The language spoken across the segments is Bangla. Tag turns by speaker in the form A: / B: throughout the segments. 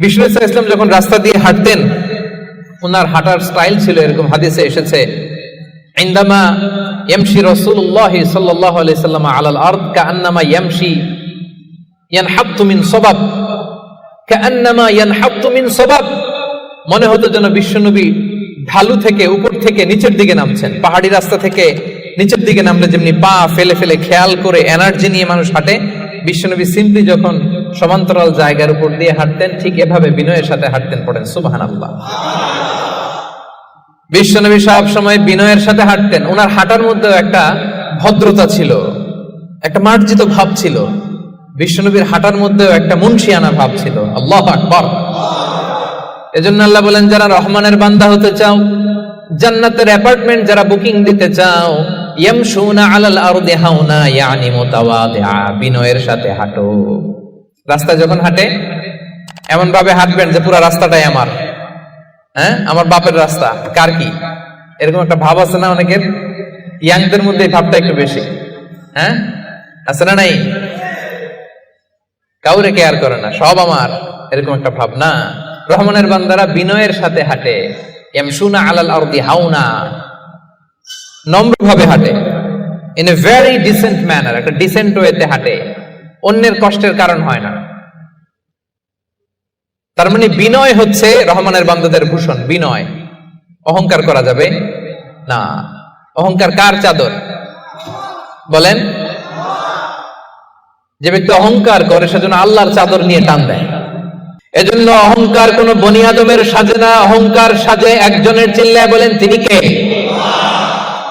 A: বিষ্ণু ইসা ইসলাম যখন রাস্তা দিয়ে হাঁটতেন ওনার হাঁটার স্টাইল ছিল এরকম, হাদিসে এসেছে, ইন্দামা ইয়ামশি রাসূলুল্লাহ সাল্লাল্লাহু আলাইহি সাল্লাম আলাল আরদ, কাআন্নামা ইয়ামশি ইয়ানহাত্তু মিন সবাব, কাআন্নামা ইয়ানহাত্তু মিন সবাব। মনে হতো যেন বিশ্বনবী ঢালু থেকে উপর থেকে নিচের দিকে নামছেন, পাহাড়ি রাস্তা থেকে নিচের দিকে নামলে যেমনি পা ফেলে ফেলে খেয়াল করে এনার্জি নিয়ে মানুষ হাঁটে, বিশ্বনবী সিম্পলি যখন সমান্তরাল জায়গার উপর দিয়ে হাঁটতেন, ঠিক এভাবে বিনয়ের সাথে হাঁটতেন পড়েন সুবাহান আল্লাহ বিশ্বনবী সব সময় বিনয়ের সাথে হাঁটতেন, ওনার হাঁটার মধ্যেও একটা ভদ্রতা ছিল, একটা মার্জিত ভাব ছিল। বিশ্বনবীর হাঁটার মধ্যেও একটা মুন্সিয়ানা ভাব ছিল, আল্লাহ আকবর। এজন্য আল্লাহ বলেন, যারা রহমানের বান্দা হতে চাও, জান্নাতের অ্যাপার্টমেন্ট যারা বুকিং দিতে চাও ইয়ামশুনা আলাল আরদি হাউনা, ইয়ানি মুতাওয়াদিআ, বিনয়ের সাথে হাঁটো। রাস্তা যখন হাঁটে এমন ভাবে হাঁটবেন যে পুরো রাস্তাটাই আমার। হ্যাঁ? আমার বাপের রাস্তা। কার কি? এরকম একটা ভাব আছে না অনেকের? ইয়াংদের মধ্যে এই ভাবটা একটু বেশি। হ্যাঁ? আছে না নাই? কাউরে কেয়ার করে না, সব আমার। এরকম একটা ভাব না। রহমানের বান্দারা বিনয়ের সাথে হাঁটে। ইয়ামশুনা আলাল আরদি হাউনা নম্রভাবে হাঁটে। In a very decent manner একটা ডিসেন্ট ওয়েতে হাঁটে। অন্যের কষ্টের কারণ হয় না। তার মানে বিনয় হচ্ছে রহমানের বান্দাদের ভূষণ, বিনয়। অহংকার করা যাবে না। অহংকার কার চাদর? বলেন। যে ব্যক্তি অহংকার করে, সেজন্য আল্লাহর চাদর নিয়ে টান দেয়। এজন্য অহংকার কোন বনি আদমের সাজে না, অহংকার সাজে একজনের চিল্লায় বলেন, তিনি কে?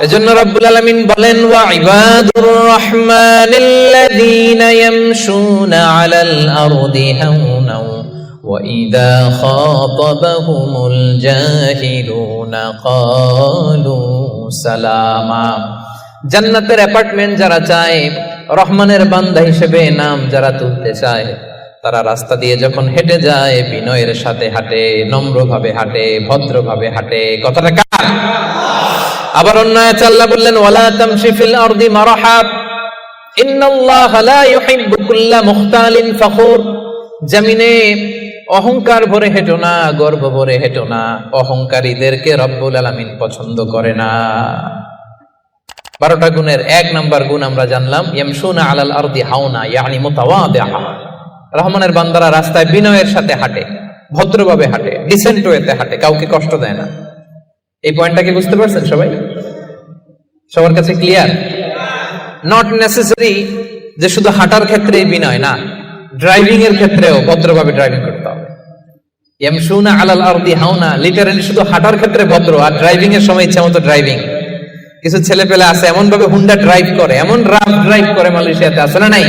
A: এজন্য রব্বুল আলামিন বলেন, ওয়া ইবাদুর রহমানিল্লাযীনা ইয়ামশুনা আলাল আরদি হাওনা জান্নাতের অ্যাপার্টমেন্ট যারা চায়, রহমানের বান্দা হিসেবে নাম যারা তুলতে চায়, তারা রাস্তা দিয়ে যখন হেঁটে যায়, বিনয়ের সাথে হাঁটে, নম্রভাবে হাঁটে, ভদ্রভাবে হাঁটে। কথাটা কার? আবার অন্য আয়াতে আল্লাহ বললেন, ওয়ালা তামশি ফিল আরদি মারাহা। ইন্নাল্লাহ লা ইউহিব্বু কুল্লা মুখতালিন ফখুর। জমিনে অহংকার ভরে হেঁটো না, গর্ব ভরে হেঁটো না। অহংকারীদেরকে রব্বুল আলামিন পছন্দ করে না। বারোটা গুণের এক নাম্বার গুণ আমরা জানলাম, ইয়ামশুনা আলাল আরদি হাওনা, ইয়ানি মুতাওয়াদিআ রহমানের বান্দারা রাস্তায় বিনয়ের সাথে হাঁটে, ভদ্রভাবে হাঁটে ডিসেন্ট ওয়েতে হাঁটে, কাউকে কষ্ট দেয় না। এই পয়েন্টটা কি বুঝতে পারছেন সবাই? সবার কাছে ক্লিয়ার নট নেসেসারি যে শুধু হাঁটার ক্ষেত্রেই বিনয়, না। ড্রাইভিং এর ক্ষেত্রেও ভদ্রভাবে ড্রাইভিং করতে হবে। ইয়ামশুনা আলাল আরদি হাওনা লিটারালি শুধু হাঁটার ক্ষেত্রে ভদ্র, আর ড্রাইভিং এর সময় ইচ্ছা মতো ড্রাইভিং কিছু ছেলে পেলে আছে এমন ভাবে হুন্ডা ড্রাইভ করে, এমন রাফ ড্রাইভ করে মালয়েশিয়াতে আছে না নাই?